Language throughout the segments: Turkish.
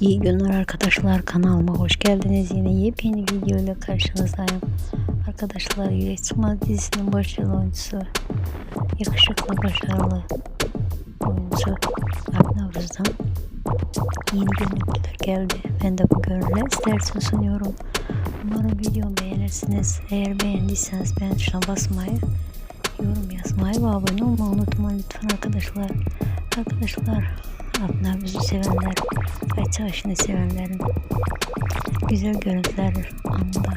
İyi günler arkadaşlar kanalıma hoş geldiniz. Yine yepyeni video ile karşınızdayım. Arkadaşlar Yürek Çıkmaz dizisinin başrol oyuncusu yakışıklı başarılı oyuncu Alp Navruz'dan yeni görüntüler geldi. Ben de bu görüntüler için sunuyorum. Umarım videomu beğenirsiniz. Eğer beğendiyseniz beğen tuşuna basmayı, yorum yazmayı ve abone olmayı unutmayın lütfen arkadaşlar. Arkadaşlar Navruz'u sevenler, Ayça Aşı'nı sevenlerin güzel görüntüler anında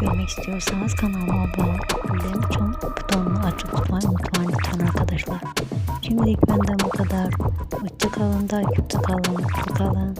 görmek istiyorsanız kanalıma abone bildirim çan butonunu açık tutmayı unutmayın lütfen arkadaşlar. Şimdilik benden bu kadar. Hoşça kalın, takipte kalın, mutlu kalın.